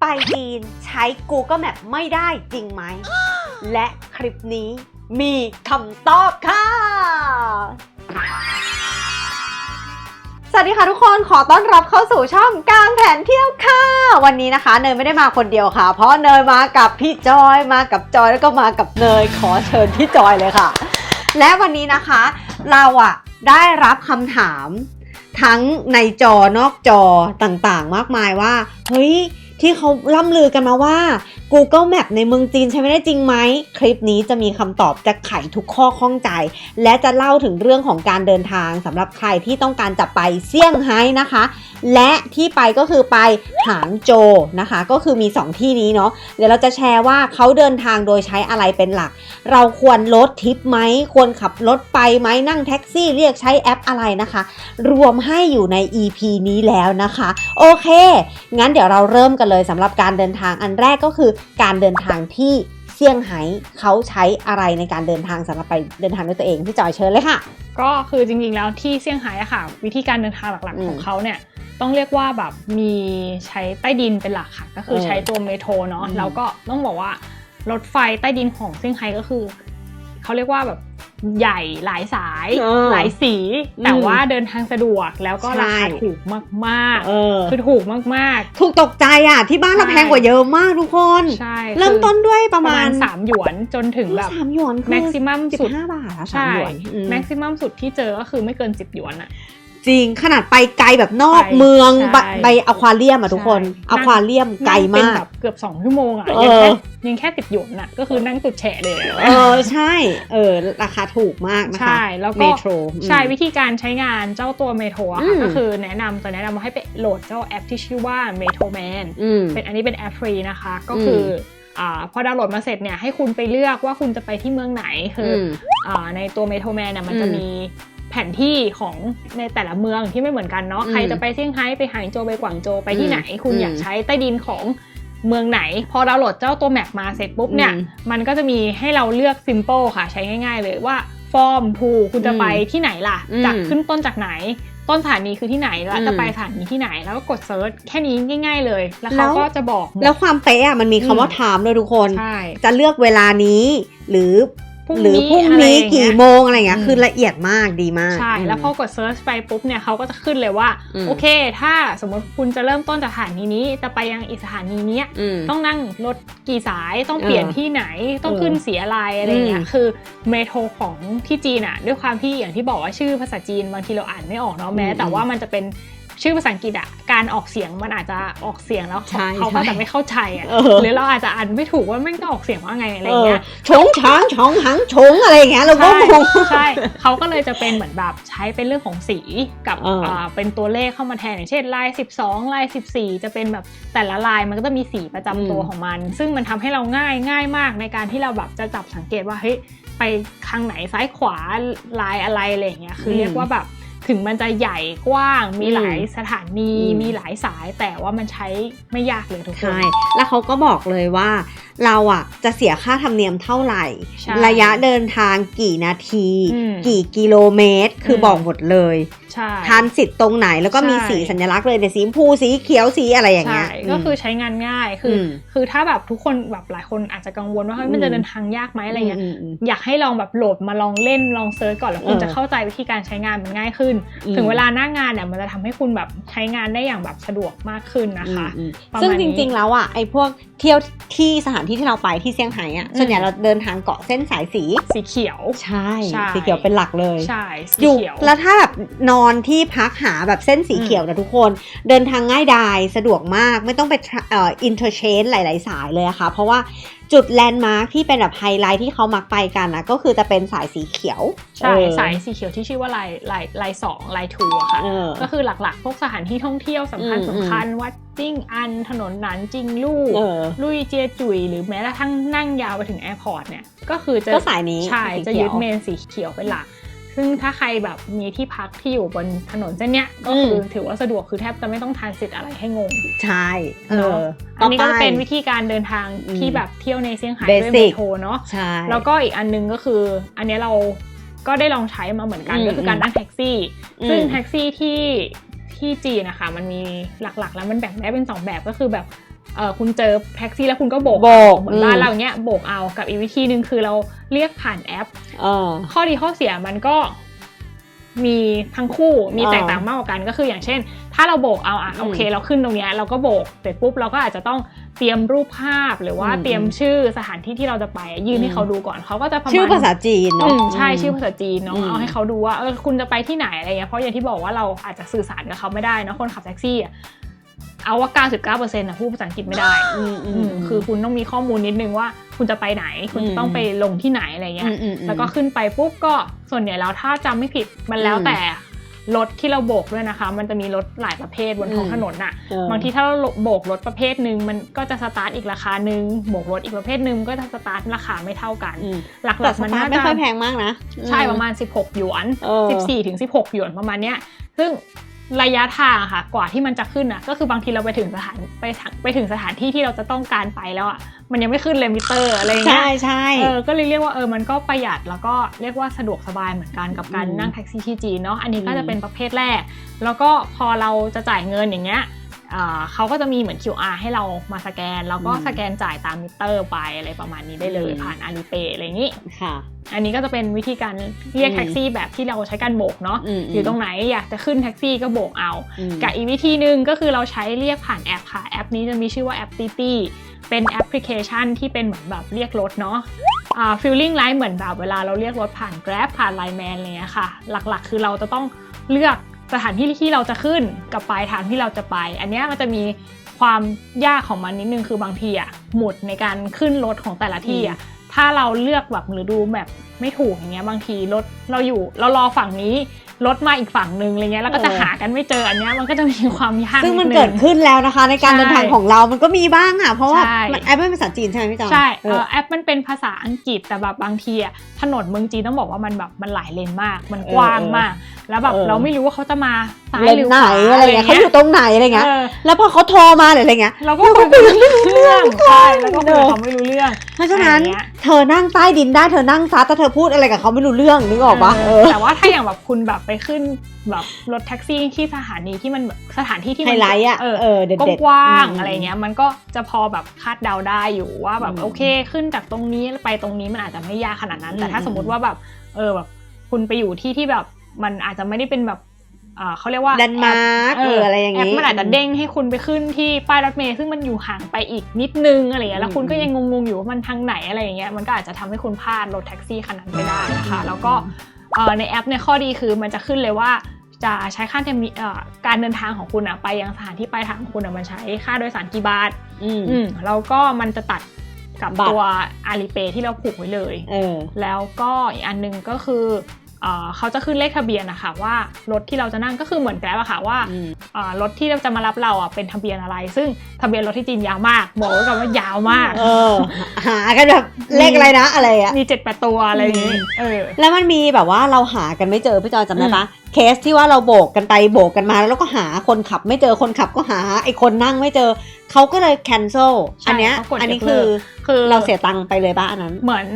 ไปจีนใช้ Google Map ไม่ได้จริงไหม และคลิปนี้มีคำตอบค่ะ สวัสดีค่ะทุกคนขอต้อนรับเข้าสู่ช่องกลางแผนเที่ยวค่ะ วันนี้นะคะเนยไม่ได้มาคนเดียวค่ะ เพราะเนยมากับพี่จอยมากับจอยแล้วก็มากับเนยขอเชิญพี่จอยเลยค่ะ และวันนี้นะคะ เราอะได้รับคำถามทั้งในจอนอกจอต่างๆ มากมายว่า เฮ้ย ที่เขาล่ำลือกันมาว่า Google Map ในเมืองจีนใช้ไม่ได้จริงไหม คลิปนี้จะมีคำตอบจะไขทุกข้อข้องใจ และจะเล่าถึงเรื่องของการเดินทางสำหรับใครที่ต้องการจะไปเซี่ยงไฮ้นะคะ และที่ไปก็คือไปหางโจนะคะ ก็คือมี 2 ที่นี้เนาะเดี๋ยวเราจะแชร์ว่าเขาเดินทางโดยใช้อะไรเป็นหลัก เราควรลดทิปไหม ควรขับรถไปไหมนั่งแท็กซี่เรียกใช้แอปอะไรนะคะ รวมให้อยู่ใน EP นี้แล้วนะคะ โอเค งั้นเดี๋ยวเราเริ่มกันเลยสำหรับการเดินทางอันแรกก็คือการเดินทางที่เซี่ยงไฮ้เขาใช้อะไรในการเดินทางสำหรับไปเดินทางด้วยตัวเองพี่จอยเชิญเลยค่ะ ก็คือจริงๆแล้วที่เซี่ยงไฮ้อะค่ะ วิธีการเดินทางหลักอืมๆของเขาเนี่ยต้องเรียกว่าแบบมีใช้ใต้ดินเป็นหลักค่ะ ก็คือเออใช้ตัวเมโทรเนาะอืมแล้วก็ต้องบอกว่ารถไฟใต้ดินของเซี่ยงไฮ้ก็คือเขาเรียกว่าแบบ ใหญ่หลายสายเออหลายสีอืมแต่ว่าเดินทางสะดวกแล้วก็ใช่ราคาถูกมากเออๆคือถูกมากถูกตกใจอะที่บ้านเราใช่แพงกว่าเยอะมากทุกคนๆใช่เริ่มต้นด้วยปประระมามาณณ3 หยวนจนถึงแบบสามหยวนคือแม็กซิมัมสิบสุดห้าบาทอะสามใช่หยวนอืมแม็กซิมัมสุดที่เจอก็คือไม่เกิน 10 หยวนอะ จริงขนาดไปไกลแบบนอกไปเมืองใช่ไปไปอควาเรียมอะทุกคนใช่ อควาเรียมไกลนั่งเป็นมากแบบเกือบสองชั่วโมงอะเอยังอ แค่ยังแค่ติดหยวนอะ ก็คือนั่งสุดแฉะเลยอะเออใช่ เออ ราคาถูกมากนะคะ ใช่แล้วเมก็โทรอืม ใช่วิธีการใช้งานเจ้าตัวเมโทรอะอืค่ะม ก็คือแนะนำจะแนะนำว่าให้ไปโหลดเจ้าแอปที่ชื่อว่า m e t r o Man อืม เป็นอันนี้เป็นแอปฟรีนะคะ ก็คือออ่าพอดาวน์โหลดมาเสร็จเนี่ยให้คุณไปเลือกว่าคุณจะไปที่เมืองไหนคืออมอ่าในตัวเมโทรแมนเนี่ยมันจะอืม มีแผนที่ของในแต่ละเมืองที่ไม่เหมือนกันเนาะอืมใครจะไปเซี่ยงไฮ้ไปหางโจวไปกวางโจวไปที่ไหน คุณอืมอยากใช้ใต้ดินของเมืองไหน พอดาวน์โหลดเจ้าตัวแมปมาเสร็จปุ๊บเนี่ยอืมมันก็จะมีให้เราเลือก simple ค่ะ ใช้ง่ายๆเลยว่าฟอร์มทูคุณจะไปที่ไหนล่ะอืมจากขึ้นต้นจากไหน ต้นสถานีคือที่ไหนแล้วอืมจะไปสถานีที่ไหนแล้วก็กดเซิร์ชแค่นี้ง่าย ๆ เลย แล้วแล้เขาวก็จะบอกหมดแล้วความเป๊ะอะมันมีคำว่า time ด้วยทุกคนใช่จะเลือกเวลานี้หรือ พรุ่งหรือนี้พรุ่งอะไรนี้อย่างเงี้ยกี่โมงอะไรเงี้ยอืม คือละเอียดมากดีมาก ใช่อืมแล้วพอกด search ไปปุ๊บเนี่ยเขาก็จะขึ้นเลยว่า อืม โอเค ถ้าสมมติคุณจะเริ่มต้นจากสถานีนี้ จะไปยังอีกสถานีเนี้ย อืม ต้องนั่งรถกี่สาย ต้องเปลี่ยนเออที่ไหน ต้องเออขึ้นสีอะไรอะไรเงี้อืย มคือเมโทรของที่จีนอะด้วยความที่อย่างที่บอกว่าชื่อภาษาจีนบางทีเราอ่านไม่ออกเนาะแม้ อืมแต่ว่ามันจะเป็น ชื่อภาษาอังกฤษอะการออกเสียงมันอาจจะออกเสียงแล้วใช่เขาก็ใช่จะไม่เข้าใจอะเออหรือเราอาจจะอ่านไม่ถูกว่าแม่งต้องออกเสียงว่าไงอะไรเออเงี้ยชงช้างชองหังชงอะไรอย่างเงี้ยเราก็ใช่งงใช่เขาก็เลยจะเป็นเหมือนแบบใช้เป็นเรื่องของสีกับเอออ่าเป็นตัวเลขเข้ามาแทนอย่างเช่นลาย 12ลาย 14 จะเป็นแบบแต่ละลายมันก็จะมีสีประจำตัวของมัน ซึ่งมันทำให้เราง่ายง่ายมากในการที่เราแบบจะจับสังเกตว่าเฮ้ยไปทางไหนซ้ายขวาลายอะไรอะไรอย่างเงี้ยคืออมเรียกว่าแบบ ถึงมันจะใหญ่กว้างมีอืมหลายสถานีอืมมีหลายสายแต่ว่ามันใช้ไม่ยากเลยทุกคนใช่แล้วเขาก็บอกเลยว่าเราอะจะเสียค่าธรรมเนียมเท่าไหร่ใช่ระยะเดินทางกี่นาทีอืมกี่กิโลเมตร คืออมบอกหมดเลยใช่ทานสิทธิ์ตรงไหนแล้วก็มีใช่สีสัญลักษณ์เลยในยสีชมพูสีเขียวสีอะไรอย่างเงี้ยใช่ก็คือใช้งานง่ายคืออมคือถ้าแบบทุกคนแบบหลายคนอาจจะกังวลว่าเฮ้ยมันอืมจะเดินทางยากไหมอะไรเงี้ยมมอยากให้ลองแบบโหลดมาลองเล่นลองเซิร์ชก่อนแล้วคุณเออจะเข้าใจวิธีการใช้งานมันง่ายขึ้นอืมถึงเวลาหน้างานเนี่ยมันจะทำให้คุณแบบใช้งานได้อย่างแบบสะดวกมากขึ้นนะคะอืมประมาณซึ่งจนี้ริงๆแล้วอะไอ้พวก เที่ยวที่สถานที่ที่เราไปที่เซี่ยงไฮ้อะอืมส่วนใหญ่เราเดินทางเกาะเส้นสายสีสีเขียว ใช่ใช่ สีเขียวเป็นหลักเลยใช่สีอยู่เขียว แล้วถ้าแบบนอนที่พักหาแบบเส้นสีเขียวนะทุกคน เดินทางง่ายดายสะดวกมากไม่ต้องไป tra- เอ่อ interchange หลาย ๆ สายเลยอะค่ะ เพราะว่าจุดแลนด์มาร์คที่เป็นแบบไฮไลท์ที่เขามักไปกันนะก็คือจะเป็นสายสีเขียวใช่เออ สายสีเขียวที่ชื่อว่าลายลายลายสองลายทูอะค่ะ เออ ก็คือหลักๆ พวกสถานที่ท่องเที่ยวสำคัญอืมสำคัญวัดจิ้งอันถนนหนานจิงลู่ เออลุยเจียจุยหรือแม้กระทั่งนั่งยาวไปถึงแอร์พอร์ตเนี่ยก็คือจะก็สายนี้ใช่สีจะเขียึยวดเมนสีเขียวเป็นหลัก ซึ่งถ้าใครแบบมีที่พักที่อยู่บนถนนเส้นเนี้ยก็คืออมถือว่าสะดวกคือแทบจะไม่ต้องทานสิทธิ์อะไรให้งงใช่เอเนออะอันนี้ก็ต่จะไปเป็นวิธีการเดินทางอืมที่แบบเที่ยวในเซี่ยงไฮ้ Basic ด้วยเมโทรเนาะใช่แล้วก็อีกอันนึงก็คือ อันเนี้ยเราก็ได้ลองใช้มาเหมือนกันอืมก็คือการนั่งแท็กซี่อืมซึ่งแท็กซี่ที่ที่จีนนะคะมันมีหลักๆ แล้วมันแบ่งได้เป็นสองแบบก็คือแบบ เออคุณเจอแท็กซี่แล้วคุณก็โบกโบกเหมือนบ้านเราเนี้ยโบกเอากับอีกวิธีหนึ่งคือเราเรียกผ่านแอปเออข้อดีข้อเสียมันก็มีทั้งคู่มีอ่าแตกต่างมากกว่ากันก็คืออย่างเช่น ถ้าเราโบกเอาอะอืมโอเค เราขึ้นตรงเนี้ยเราก็โบกเสร็จปุ๊บเราก็อาจจะต้องเตรียมรูปภาพหรือว่าอืมเตรียมชื่อสถานที่ที่เราจะไปอะยื่นให้อืมเขาดูก่อนเขาก็จะประมาณชื่อภาษาจีนอืเนาะมใช่ชื่อภาษาจีนเนาะอืมเอาให้เขาดูว่าเออคุณจะไปที่ไหนอะไรเงี้ยเพราะอย่างที่บอกว่าเราอาจจะสื่อสารกับเขาไม่ได้เนอะคนขับแท็กซี่อะ เอาว่า 99%นะพูดภาษาอังกฤษไม่ได้อืมอือืมมคือคุณต้องมีข้อมูลนิดนึงว่าคุณจะไปไหน คุณจะต้องไปลงที่ไหนอะไรเงี้ยอืมอืมอืมแล้วก็ขึ้นไปปุ๊บก็ส่วนใหญ่แล้วถ้าจำไม่ผิดมันแล้วอืมแต่รถที่เราโบกด้วยนะคะ มันจะมีรถหลายประเภทบนท้องอืมถนนน่ะเออบางทีถ้าเราโบกรถประเภทหนึ่งมันก็จะสตาร์ทอีกราคาหนึ่งโบกรถอีกประเภทหนึ่งก็จะสตาร์ทราคาไม่เท่ากันอืมหลัแต่กสๆมันตาร์น่าทไม่จะค่อยแพงมากนะ ใช่ประมาณ 16 หยวนเออ14ถึง16 หยวนประมาณเนี้ย ซึ่ง ระยะทางอะค่ะ กว่าที่มันจะขึ้นอะก็คือบางทีเราไปถึงสถานไปถึงไปถึงสถานที่ที่เราจะต้องการไปแล้วอะมันยังไม่ขึ้นเลยมิเตอร์อะไรอย่างเงี้ใช่ยใช่เออก็เลยเรียกว่าเออมันก็ประหยัดแล้วก็เรียกว่าสะดวกสบายเหมือนกันกับการอืมนั่งแท็กซี่ที่จีนเนาะอันนี้ก็อืจะมเป็นประเภทแรก แล้วก็พอเราจะจ่ายเงินอย่างเงี้ยอ่า เขาก็จะมีเหมือน QR ให้เรามาสแกน แล้วก็อืมสแกนจ่ายตามมิเตอร์ไปอะไรประมาณนี้ได้เลยอืมผ่านอาลีเปอะไรอย่างงี้ค่ะ อันนี้ก็จะเป็นวิธีการเรียกอืมแท็กซี่แบบที่เราใช้การโบกเนาะอืมอยู่ตรงไหนอยากจะขึ้นแท็กซี่ก็โบกเอาอืมกับอีกวิธีหนึ่งก็คือเราใช้เรียกผ่านแอปค่ะแอปนี้จะมีชื่อว่าแอปตีตีเป็นแอปพลิเคชันที่เป็นเหมือนแบบเรียกรถเนาะอ่าฟีลลิ่งไลท์เหมือนแบบเวลาเราเรียกรถผ่าน Grab ผ่าน Line Man อะไรเงี้ยค่ะ หลักๆ คือเราจะต้องเลือก สถานที่ที่เราจะขึ้นกับปลายทางที่เราจะไป อันเนี้ยมันจะมีความยากของมันนิดนึงคือบางทีอะหมุดในการขึ้นรถของแต่ละที่อะถ้าเราเลือกแบบหรือดูแบบ ไม่ถูกอย่างเงี้ยบางทีรถเราอยู่เรารอฝั่งนี้รถมาอีกฝั่งหนึ่งอะไรเงี้ยแล้วก็จะเออหากันไม่เจออันเนี้ยมันก็จะมีความยากซึ่งมันดงเกิดขึ้นแล้วนะคะ ในการใช่เดินทางของเรามันก็มีบ้างอะเพราะว่าใช่มันแอปเป็นภาษาจีนใช่ไหมพี่จอยใช่เอเอออแอปมันเป็นภาษาอังกฤษแต่แบบบางทีอะถนนเมืองจีนต้องบอกว่ามันแบบมันหลายเลนมาก มันกว้างมาก แล้วแบบเออเราไม่รู้ว่าเขาจะมาซ้ายเลนหรือไหนขวาอะไรเงี้ยเขาอยู่ตรงไหนอะไรเงี้ยเออแล้วพอเขาโทรมาหรืออะไรเงี้ยเราก็คุยกันไม่รู้เรื่องใช่แล้วก็คุยกับเขาไม่รู้เรื่อง เพราะฉะนั้นอะไรเงี้ยเธอนั่งใต้ดินได้เธอนั่งซัดแต่เธอพูดอะไรกับเขาไม่รู้เรื่องนึกออกปะเอเอออแต่ว่าถ้าอย่างแบบคุณแบบไปขึ้นแบบรถแท็กซี่ที่สถานีที่มันแบบสถานที่ที่ไฮมันไลท์อะเออเออเด็ดกๆว้างๆมอะไรเงี้ยมันก็จะพอแบบคาดเดาได้อยู่ว่าแบบอืมโอเคขึ้นจากตรงนี้ไปตรงนี้มันอาจจะไม่ยากขนาดนั้น แต่ถ้าอืมสมมติว่าแบบเออแบบคุณไปอยู่ที่ที่แบบมันอาจจะไม่ได้เป็นแบบอ่า เขาเรียกว่าแลนด์มาร์คแอปเอออะไรอย่างแอปงี้มันอาจจะเด้งให้คุณไปขึ้นที่ป้ายรถเมล์ซึ่งมันอยู่ห่างไปอีกนิดนึงอะไรเงี้ยแล้วคุณก็ยังงงๆอยู่ว่ามันทางไหนอะไรอย่างเงี้ยมันก็อาจจะทำให้คุณพลาดรถแท็กซี่คันนั้นไปได้นะคะแล้วก็เอ่อในแอปเนี่ยข้อดีคือมันจะขึ้นเลยว่าจะใช้ค่าเทมนีเอ่อการเดินทางของคุณอะไปยังสถานที่ปลายทางของคุณอะมันใช้ค่าโดยสารกี่บาทอืมอืมแล้วก็มันจะตัดกับบัตรตัวอาลีเปที่เราผูกไว้เลยเออแล้วก็อีกอันหนึงก็คือ เอ่อเขาจะขึ้นเลขทะเบียนนะคะว่ารถที่เราจะนั่งก็คือเหมือนแกร็บอะค่ะว่าอืมเอ่อรถที่จะมารับเราอะเป็นทะเบียนอะไร ซึ่งทะเบียนรถที่จีนยาวมากบอกไว้ก่อนว่ายาวมากเออหากันแบบเลขอะไรนะอะไรอะมีเจ็ดแปดตัวอะไรอย่างนี้อืมเออแล้วมันมีแบบว่าเราหากันไม่เจอพี่จอยจำได้ปะเคสที่ว่าเราโบกกันไปโบกกันมาแล้วเราก็หาคนขับไม่เจอคนขับก็หาไอ้คนนั่งไม่เจอเขาก็เลย cancel ใช่อันเนี้ยเขากดอันนี้ยกเลิคืกอคือเราเสียตังค์ไปเลยบ้าอันนั้น เหมือน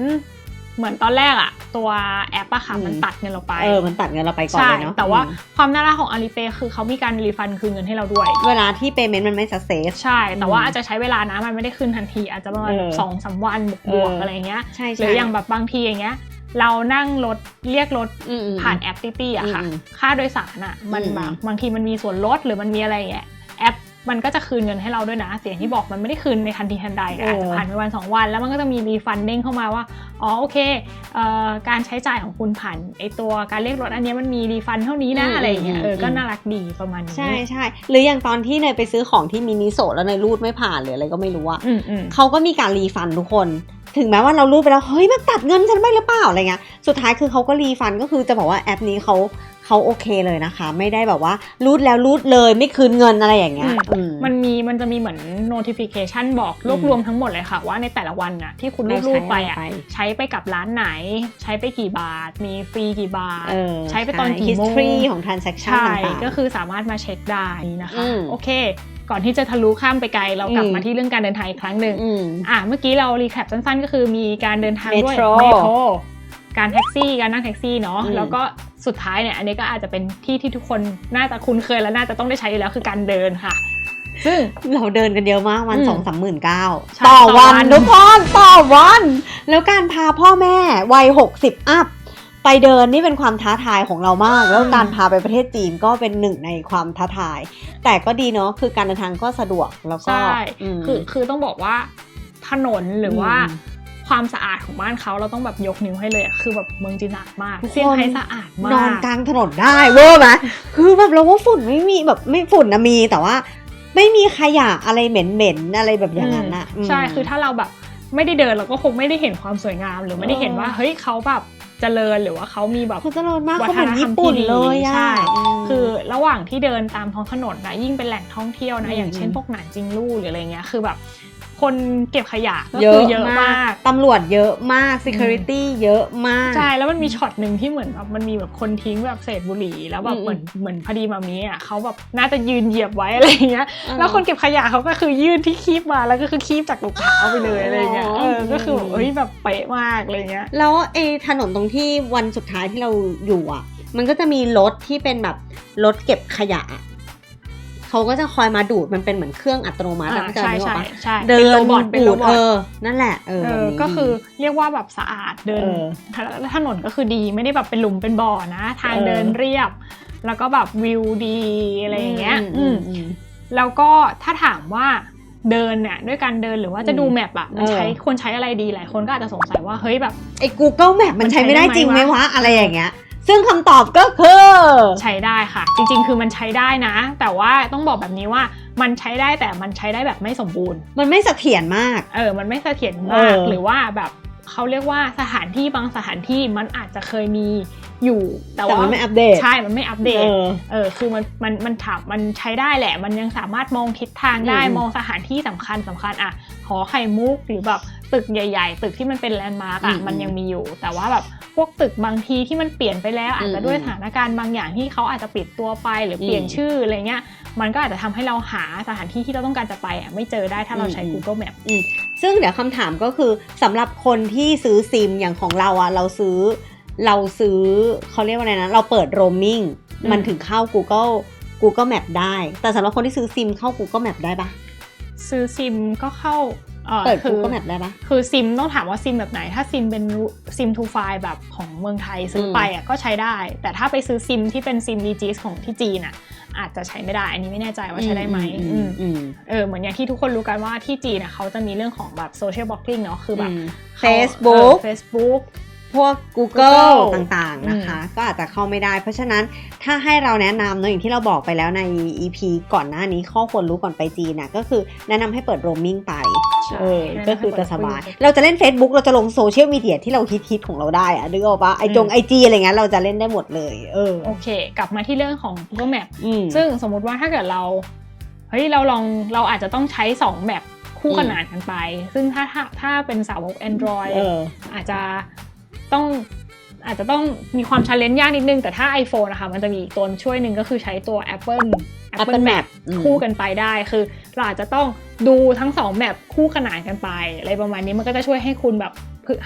เหมือนตอนแรกอะตัวแอปอะค่ะอืมมันตัดเงินเราไปเออมันตัดเงินเราไปก่อนใช่เลยเนาะแต่ว่าอืมความน่ารักของ Alipay คือเขามีการรีฟันคืนเงินให้เราด้วย เวลาที่ payment มันไม่ success ใช่ แต่ว่าอืมอาจจะใช้เวลานะมันไม่ได้ขึ้นทันที อาจจะประมาณเออสองสามวันบวกเอออๆอะไรเงี้ยใช่หใช่รืออย่างแบบบางทีอย่างเงี้ยเรานั่งรถเรียกรถอืมอืมผ่านแอปตี้ตี้อะค่ะอืมค่าโดยสารอะมันอืมแบบบางทีมันมีส่วนลดหรือมันมีอะไรอย่างเงี้ยแอป มันก็จะคืนเงินให้เราด้วยนะเสียงที่บอกมันไม่ได้คืนในทันทีทันใดเออออาจจะผ่านไปวันสองวัน แล้วมันก็จะมีรีฟันเด้งเข้ามาว่า อ๋อโอเคเอ่อการใช้จ่ายของคุณผ่านไอตัวการเรียกรถอันเนี้ยมันมีรีฟันเท่านี้นะอืมอะไรอย่างเงี้ยเอออมก็น่ารักดีประมาณนี้ใช่ใช่หรืออย่างตอนที่เนยไปซื้อของที่มินิโซะแล้วเนยรูดไม่ผ่านหรืออะไรก็ไม่รู้อะอืมอืมเขาก็มีการรีฟันทุกคน ถึงแม้ว่าเรารูดไปแล้วเฮ้ยมันตัดเงินฉันไปหรือเปล่าอะไรเงี้ยสุดท้ายคือเขาก็รีฟันก็คือจะบอกว่าแอปนี้เขา เขาโอเคเลยนะคะ ไม่ได้แบบว่ารูดแล้วรูดเลยไม่คืนเงินอะไรอย่างเงี้ยอืม มันมีมันจะมีเหมือน notification บอกรวบรวมทั้งหมดเลยค่ะ ว่าในแต่ละวันน่ะที่คุณรูดรูดไปอะเราใช้อะไรไป ใช้ไปกับร้านไหน ใช้ไปกี่บาท มีฟรีกี่บาท เออใช้ไปตอนกี่โมง history ของ transaction ใช่ต่างๆ ก็คือสามารถมาเช็คได้นะคะ อืมโอเค ก่อนที่จะทะลุข้ามไปไกลเรากลับอืม มาที่เรื่องการเดินทางอีกครั้งหนึ่ง อืม อะเมื่อกี้เรารีแคปสั้นๆ ก็คือมีการเดินทางด้วยเมโทรเมโทรการแท็กซี่การนั่งแท็กซี่เนาะอืมแล้วก็ สุดท้ายเนี่ยอันนี้ก็อาจจะเป็นที่ที่ทุกคนน่าจะคุ้นเคยและน่าจะต้องได้ใช้อยู่แล้วคือการเดินค่ะ ซึ่งเราเดินกันเยอะมากวันอืมสองสามหมื่นเก้าใช่ต่อต่อวันวันทุกคนต่อวัน แล้วการพาพ่อแม่วัยหกสิบอัพไปเดินนี่เป็นความท้าทายของเรามาก แล้วการพาไปประเทศจีนก็เป็นหนึ่งในความท้าทาย แต่ก็ดีเนาะคือการเดินทางก็สะดวกแล้วก็ใช่มคือคือต้องบอกว่าถนนหรือว่าอืม ความสะอาดของบ้านเขาเราต้องแบบยกนิ้วให้เลยอะคือแบบเมืองจีนสะอาดมากทุกคนเซี่ยงไฮ้สะอาดมานอนกกลางถนนได้เวอร์ไหมคือแบบเราว่าฝุ่นไม่มีแบบไม่ฝุ่นนะมีแต่ว่า ไม่มีขยะอะไรเหม็นๆอะไรแบบอย่างนั้นนะใช่มคือถ้าเราแบบไม่ได้เดินเราก็คงไม่ได้เห็นความสวยงามหรือไม่ได้เห็นว่าเออเฮ้ยเขาแบบเจริญหรือว่าเขามีแบบเขาเจริญมากวัเขาฒเหมือนนธรรมญี่ปุ่นที่ดีเลยอะใช่มคือระหว่างที่เดินตามท้องถนนนะยิ่งเป็นแหล่งท่องเที่ยวนะอืมอย่างเช่นพวกหนานจิงลู่หรืออะไรเงี้ยคือแบบ คนเก็บขยะก็เยคืออะเยอะมากตำรวจเยอะมาก security เยอะมาก ใช่แล้วมันมีช็อตหนึ่งที่เหมือนแบบมันมีแบบคนทิ้งแบบเศษบุหรี่แล้วแบบอืมเหมือนเหมือนพอดีมามีอะเขาแบบน่าจะยืนเหยียบไว้อะไรเงี้ยเออแล้วคนเก็บขยะเขาก็คือยื่นที่คีบมาแล้วก็คือคีบจากรองเท้าไปเลยอะไรเงี้ยอ๋อเออก็คือแบบเอ้ยแบบเป๊ะมากอะไรเงี้ย แล้วไอ้ถนนตรงที่วันสุดท้ายที่เราอยู่อะ มันก็จะมีรถที่เป็นแบบรถเก็บขยะอะ เขาก็จะคอยมาดูดมันเป็นเหมือนเครื่องอัตโนมัติอ่าอะเข้าใจใช่ไหมใช่ว่าใช่เดิเป็นนโรบอทเป็นโรบูดบอเอทอนั่นแหละเออเอแบบอนี้ก็คือดีเรียกว่าแบบสะอาดเดินเออแล้วถนนก็คือดีไม่ได้แบบเป็นหลุมเป็นบ่อนะ ทางเออเดินเรียบ แล้วก็แบบวิวดีอะไรอย่างเงี้ยอือืมมอืมแล้วก็ถ้าถามว่าเดินเนี่ยด้วยการเดินหรือว่าจะดูแมปอะมันเออใช้ควรใช้อะไรดีหลายคนก็อาจจะสงสัยว่าเฮ้ยแบบไอ้ Google Map มันใช้ไม่ได้มันใช้ได้ไหมจริงไหมวะวะอะไรอย่างเงี้ย ซึ่งคำตอบก็คือใช้ได้ค่ะ จริง ๆ คือมันใช้ได้นะ แต่ว่าต้องบอกแบบนี้ว่ามันใช้ได้แต่มันใช้ได้แบบไม่สมบูรณ์ มันไม่เสถียรมาก เออ มันไม่เสถียรเอมากอหรือว่าแบบเขาเรียกว่าสถานที่บางสถานที่มันอาจจะเคยมี อยู่แต่แต่ว่ามันไม่อัปเดต ใช่ มันไม่อัปเดตเออเออ คือมันมันมันถามมันใช้ได้แหละ มันยังสามารถมองทิศทางได้อืมมองสถานที่สำคัญสำคัญอะหอไข่มุกหรือแบบตึกใหญ่ๆ ตึกที่มันเป็นแลนด์มาร์กอะอืมมันยังมีอยู่ แต่ว่าแบบพวกตึกบางทีที่มันเปลี่ยนไปแล้ว อาจจะด้วยอืมสถานการณ์บางอย่างที่เขาอาจจะปิดตัวไปหรือเปลี่ยนอืมชื่ออะไรเงี้ย มันก็อาจจะทำให้เราหาสถานที่ที่เราต้องการจะไปอะไม่เจอได้ถ้าเราใช้อืม Google Map ซึ่งเดี๋ยวคำถามก็คือสำหรับคนที่ซื้อซิมอย่างของเราอะเราซื้อ เราซื้อเขาเรียกว่าอะไรนะ เราเปิดโรมมิ่งอืมมันถึงเข้า Google Google Map ได้ แต่สำหรับคนที่ซื้อซิมเข้า Google Map ได้ปะซื้อซิมก็เข้าเออเปิดคือ Google Map ได้ปะคือซิมต้องถามว่าซิมแบบไหน ถ้าซิมเป็นซิมทูไฟแบบของเมืองไทยซื้ออมไปอะก็ใช้ได้ แต่ถ้าไปซื้อซิมที่เป็นซิม DGS ของที่จีนอะอาจจะใช้ไม่ได้ อันนี้ไม่แน่ใจว่าใช้ได้ไหมอือืมมอืมเออ เหมือนอย่างที่ทุกคนรู้กันว่าที่จีนอะเขาจะมีเรื่องของแบบโซเชียลบล็อกกิ้งเนาะ คือแบบอืมเขา Facebook เออ Facebook พวก Google Google ต่างๆนะคะ ก็อาจจะเข้าไม่ได้ เพราะฉะนั้นถ้าให้เราแนะนำเนอะอย่างที่เราบอกไปแล้วใน EP ก่อนหน้านี้ข้อควรรู้ก่อนไปจีนนะก็คือแนะนำให้เปิดโรมมิ่งไปใช่เออแนะนำให้ก็คือจะสบาย เปิด เราจะเล่น Facebook เราจะลงโซเชียลมีเดียที่เราฮิตๆของเราได้อะนึกออกปะไอจงอืมไอจีอะไรเงี้ยเราจะเล่นได้หมดเลย เออโอเค กลับมาที่เรื่องของ Google Map อืม ซึ่งสมมุติว่าถ้าเกิดเราเฮ้ยเราลองเราอาจจะต้องใช้ 2 แบบคู่ขนานกันไป ซึ่งถ้าถ้าถ้าเป็นสาวก Android เออ อาจจะ ต้องอาจจะต้องมีความชาเลนจ์ยากนิดนึง แต่ถ้า iPhone นะคะมันจะมีอีกตัวช่วยหนึ่งก็คือใช้ตัว Apple Apple Map อืมคู่กันไปได้คือ เราอาจจะต้องดูทั้งสองแมปคู่ขนานกันไปอะไรประมาณนี้มันก็จะช่วยให้คุณแบบ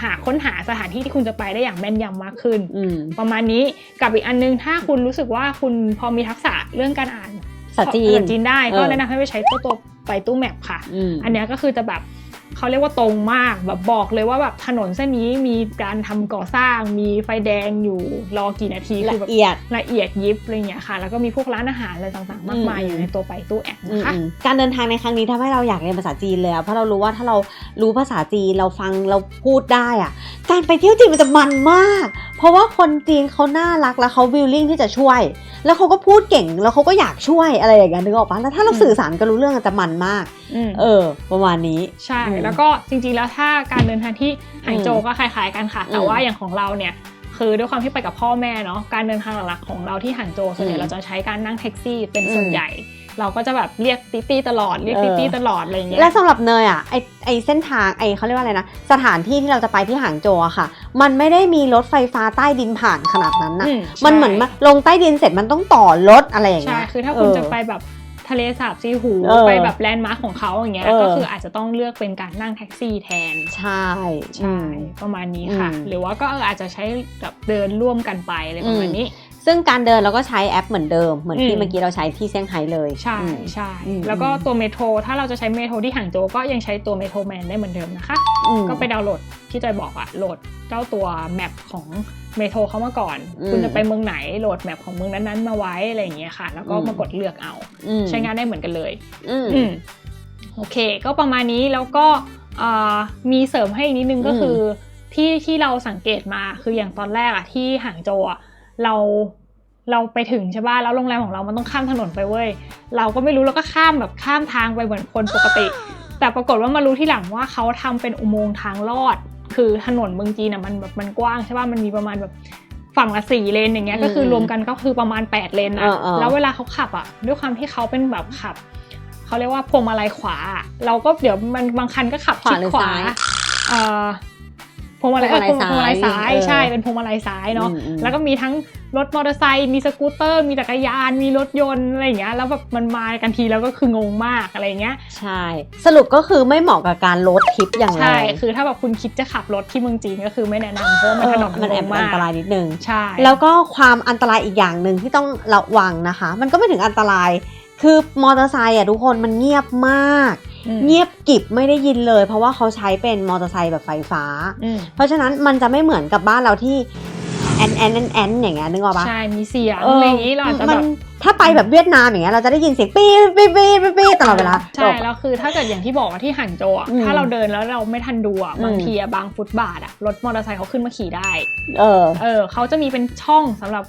หาค้นหาสถานที่ที่คุณจะไปได้อย่างแม่นยำมากขึ้นอืมประมาณนี้กับอีกอันนึง ถ้าคุณรู้สึกว่าคุณพอมีทักษะเรื่องการอ่านภาษาจีนภษจีนได้ก็เออแนะนำให้ไปใช้ตัวตัวไปตู้แมปค่ะอืมอันเนี้ยก็คือจะแบบ เขาเรียกว่าตรงมากแบบบอกเลยว่าแบบถนนเส้นนี้มีการทำก่อสร้าง มีไฟแดงอยู่รอกี่นาทีคือแบละบเอียดละเอียดยิบอะไรเงี้ยค่ะ แล้วก็มีพวกร้านอาหารอะไรต่างๆ มากมายอืมอยู่ในตัวไปตู้แอปอืมนะคะอืมการเดินทางในครั้งนี้ทำให้เราอยากเรียนภาษาจีนเลยอะเพราะเรารู้ว่าถ้าเรารู้ภาษาจีนเราฟังเราพูดได้อะการไปเที่ยวจีนมันจะมันมาก เพราะว่าคนจีนเขาน่ารักแล้วเขาวิลลิ่งที่จะช่วย แล้วเขาก็พูดเก่งแล้วเขาก็อยากช่วยอะไรอย่างเงี้ยนึกออกปะแล้วถ้าเราอืมสื่อสารกันรู้เรื่องอะจะมันมากอืมเออ ประมาณนี้ใช่อืมแล้วก็จริงๆแล้วถ้าการเดินทางที่หางโจวอืมก็คล้ายๆกันค่ะ แต่อืมว่าอย่างของเราเนี่ยคือด้วยความที่ไปกับพ่อแม่เนาะการเดินทางหลักๆของเราที่หางโจวส่วนใหญ่อืมเราจะใช้การนั่งแท็กซี่เป็นอืมส่วนใหญ่ เราก็จะแบบเรียกติตี้ตลอดเรียกเออติตี้ตลอดอะไรอย่างเงี้ยและสำหรับเนยอะไอไอเส้นทางไอเขาเรียกว่าอะไรนะสถานที่ที่เราจะไปที่หางโจวอะค่ะ มันไม่ได้มีรถไฟฟ้าใต้ดินผ่านขนาดนั้นนะอืมันเหมือนมาลงใต้ดินเสร็จมันต้องต่อรถอะไรอย่างใช่เงี้ยคือถ้าคุณเจะไปแบบทะเลสาบซีหูเออไปแบบแลนด์มาร์คของเขาอย่างเงี้ยเออก็คืออาจจะต้องเลือกเป็นการนั่งแท็กซี่แทน ใช่ใช่ประมาณนี้ค่ะอืมหรือว่าก็เอออาจจะใช้แบบเดินร่วมกันไปอะไรประมาณนี้ ซึ่งการเดินเราก็ใช้แอปเหมือนเดิม เหมือนอืที่มเมื่อกี้เราใช้ที่เซี่ยงไฮ้เลย ใช่อืมใช่อืมแล้วก็ตัวเมโทรถ้าเราจะใช้เมโทรที่ห่างโจวก็ยังใช้ตัวเมโทรแมนได้เหมือนเดิมนะคะอืมก็ไปดาวน์โหลดที่จอยบอกอะโหลดเจ้าตัวแมปของเมโทรเข้ามาก่อนอืมคุณจะไปเมืองไหนโหลดแมปของเมืองนั้นๆมาไว้อะไรอย่างเงี้ยค่ะ แล้วก็อืมมากดเลือกเอาอืมใช้งานได้เหมือนกันเลยอืมอืมโอเค ก็ประมาณนี้แล้วก็เอ่อมีเสริมให้อีกนิดนึงก็อืมคือที่ที่เราสังเกตมาคืออย่างตอนแรกอะที่ห่างโจวอะ เราเราไปถึงใช่ป่ะแล้วโรงแรมของเรามันต้องข้ามถนนไปเว้ยเราก็ไม่รู้เราก็ข้ามแบบข้ามทางไปเหมือนคนปกติ แต่ปรากฏว่ามารู้ที่หลังว่าเขาทำเป็นอุโมงค์ทางลอด คือถนนเมืองจีนอะมันแบบมันกว้างใช่ป่ะมันมีประมาณแบบฝั่งละสี่เลนอย่างเงี้ยอืมก็คือรวมกันก็คือประมาณ 8 เลนอะเออเออแล้วเวลาเขาขับอะด้วยความที่เขาเป็นแบบขับเขาเรียกว่าพวงมาลัยขวาอะเราก็เดี๋ยวมันบางคันก็ขับขวาชิดหรือขวาซ้ายเอ่อ พวงมาลัยพวงมาลัยเออพวงมาลัยซ้าซ้ายยเออใช่เป็นพวงมาลัยซ้ายเนาะอืมอืมแล้วก็มีทั้งรถมอเตอร์ไซค์มีสกูตเตอร์มีจักรยานมีรถยนต์อะไรอย่างเงี้ยแล้วแบบมันมากันทีแล้วก็คืองงมากอะไรอย่างเงี้ยใช่ สรุปก็คือไม่เหมาะกับการโรดทริปอย่างแรใช่งคือถ้าแบบคุณคิดจะขับรถที่เมืองจีนก็คือไม่แนะนำเพราะว่ามันถนนมันแอบโล่งอัมานกตรายนิดนึงใช่แล้วก็ความอันตรายอีกอย่างหนึ่งที่ต้องระวังนะคะ มันก็ไม่ถึงอันตรายคือมอเตอร์ไซค์อะทุกคนมันเงียบมากอืม เงียบกริบไม่ได้ยินเลย เพราะว่าเขาใช้เป็นมอเตอร์ไซค์แบบไฟฟ้าอืมเพราะฉะนั้นมันจะไม่เหมือนกับบ้านเราที่แอนแอนแอนแอนอย่างเงี้ยนึกออกปะใช่มีเสียงอะไรอย่างงี้เราอาจจะมัแบบถ้าไปแบบเวียดนามอย่างเงี้ยเราจะได้ยินเสียงปี๊ดปี๊ดปี๊ดปี๊ดปี๊ดตลอดเวลาใช่แล้วคือถ้าเกิดอย่างที่บอกว่าที่หันโจวอะอืมถ้าเราเดินแล้วเราไม่ทันดูอะอืมบางทีอะบางฟุตบาทอะรถมอเตอร์ไซค์เขาขึ้นมาขี่ได้ เออเออเขาจะมีเป็นช่องสำหรับ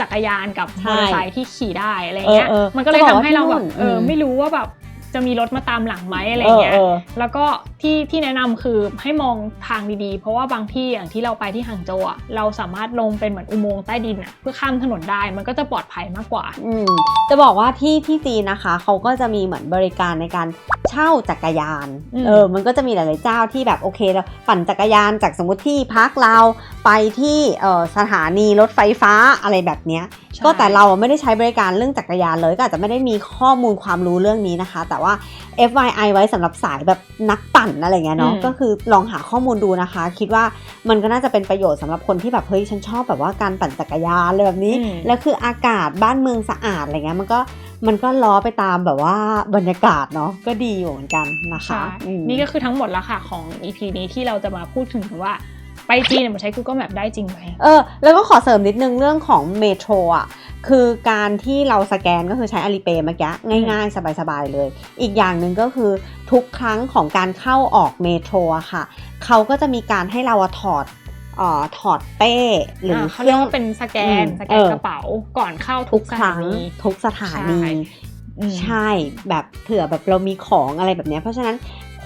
จักรยานกับใช่มอเตอร์ไซค์ที่ขี่ได้อะไรเงี้ยเออเออมันก็เลยจะบอกทำให้เราแบบว่าที่นู่นเอออมไม่รู้ว่าแบบ จะมีรถมาตามหลังไหมอะไรเออเงี้ยเออแล้วก็ที่ที่แนะนำคือให้มองทางดีๆ เพราะว่าบางที่อย่างที่เราไปที่หางโจวอะเราสามารถลงเป็นเหมือนอุโมงค์ใต้ดินอะเพื่อข้ามถนนได้มันก็จะปลอดภัยมากกว่า อืมจะบอกว่าที่ที่จีนนะคะ เขาก็จะมีเหมือนบริการในการเช่าจักรยานอืมเออ มันก็จะมีหลายๆเจ้าที่แบบโอเคเราปั่นจักรยานจากสมมติที่พักเรา ไปที่เออสถานีรถไฟฟ้าอะไรแบบเนี้ยใช่ก็แต่เราไม่ได้ใช้บริการเรื่องจักรยานเลยก็อาจจะไม่ได้มีข้อมูลความรู้เรื่องนี้นะคะ แต่ว่า FYI ไว้สำหรับสายแบบนักปั่นอะไรเงี้ยเนาะอืมก็คือลองหาข้อมูลดูนะคะ คิดว่ามันก็น่าจะเป็นประโยชน์สำหรับคนที่แบบเฮ้ยฉันชอบแบบว่าการปั่นจักรยานอะไรแบบนี้อืมแล้วคืออากาศบ้านเมืองสะอาดอะไรเงี้ยมันก็มันก็ล้อไปตามแบบว่าบรรยากาศเนาะก็ดีอยู่เหมือนกันนะคะใช่อืมนี่ก็คือทั้งหมดแล้วค่ะของ EP นี้ที่เราจะมาพูดถึงว่า ไปจีนเนี่ยมันใช้ Google Map ได้จริงไหมเออแล้วก็ขอเสริมนิดนึงเรื่องของเมโทรอะคือการที่เราสแกนก็คือใช้ Alipay เมื่อกี้ง่ายๆ สบายๆเลย อีกอย่างหนึ่งก็คือทุกครั้งของการเข้าออกเมโทรอะค่ะ เขาก็จะมีการให้เราอะถอดเอ่อถอดเป้หรืออ่าเคเขารื่เรียอกงว่าเป็นสแกนอืมสแกนเออกระเป๋าก่อนเข้าทุทุกกสคถารั้งนีทุกสถานีใช่อืมใช่แบบเผื่อแบบเรามีของอะไรแบบเนี้ยเพราะฉะนั้น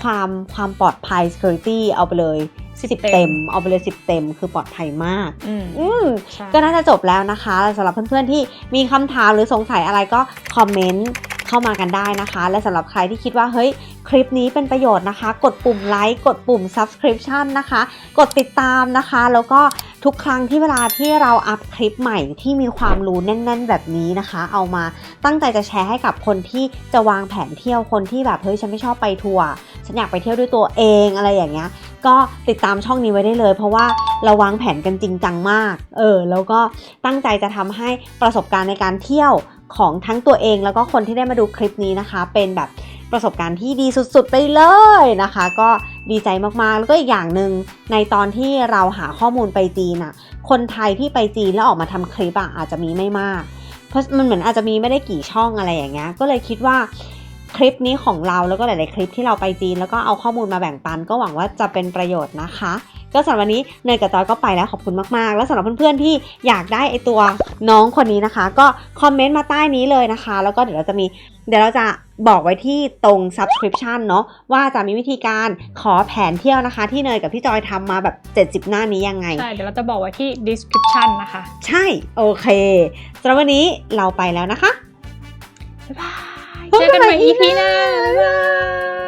ความความปลอดภัย security เอาไปเลย 10 10เต็มเอาไปเลย10เต็มคือปลอดภัยมากอืมอืมใช่ก็น่าจะจบแล้วนะคะสำหรับเพื่อนๆที่มีคำถามหรือสงสัยอะไรก็คอมเมนต์เข้ามากันได้นะคะ และสำหรับใครที่คิดว่าเฮ้ยคลิปนี้เป็นประโยชน์นะคะ กดปุ่มไลค์กดปุ่ม subscription นะคะ กดติดตามนะคะ แล้วก็ทุกครั้งที่เวลาที่เราอัพคลิปใหม่ที่มีความรู้แน่น ๆ แบบนี้นะคะ เอามาตั้งใจจะแชร์ให้กับคนที่จะวางแผนเที่ยวคนที่แบบเฮ้ยฉันไม่ชอบไปทัวร์ฉันอยากไปเที่ยวด้วยตัวเองอะไรอย่างเงี้ย ก็ติดตามช่องนี้ไว้ได้เลย เพราะว่าเราวางแผนกันจริงจังมาก เออ แล้วก็ตั้งใจจะทำให้ประสบการณ์ในการเที่ยวของทั้งตัวเอง แล้วก็คนที่ได้มาดูคลิปนี้นะคะ เป็นแบบประสบการณ์ที่ดีสุดๆ ไปเลยนะคะ ก็ดีใจมากๆ แล้วก็อีกอย่างหนึ่งในตอนที่เราหาข้อมูลไปจีนอะคนไทยที่ไปจีนแล้วออกมาทำคลิปอะอาจจะมีไม่มาก เพราะมันเหมือนอาจจะมีไม่ได้กี่ช่องอะไรอย่างเงี้ยก็เลยคิดว่า คลิปนี้ของเราแล้วก็หลาย ๆ คลิปที่เราไปจีน แล้วก็เอาข้อมูลมาแบ่งปัน ก็หวังว่าจะเป็นประโยชน์นะคะ ก็สำหรับวันนี้เนยกับจอยก็ไปแล้วขอบคุณมาก ๆ แล้วสำหรับเพื่อน ๆ ที่อยากได้ไอตัวน้องคนนี้นะคะ ก็คอมเมนต์มาใต้นี้เลยนะคะ แล้วก็เดี๋ยวเราจะมีเดี๋ยวเราจะบอกไว้ที่ตรง subscription เนาะว่าจะมีวิธีการขอแผนเที่ยวนะคะ ที่เนยกับพี่จอยทำมาแบบ 70 หน้านี้ยังไง ใช่ เดี๋ยวเราจะบอกไว้ที่ description นะคะ ใช่ โอเคสำหรับวันนี้เราไปแล้วนะคะบ๊ายบายพบ เจอกักันนใหใหม่ม่ EP EP หน้าบ๊ายบาย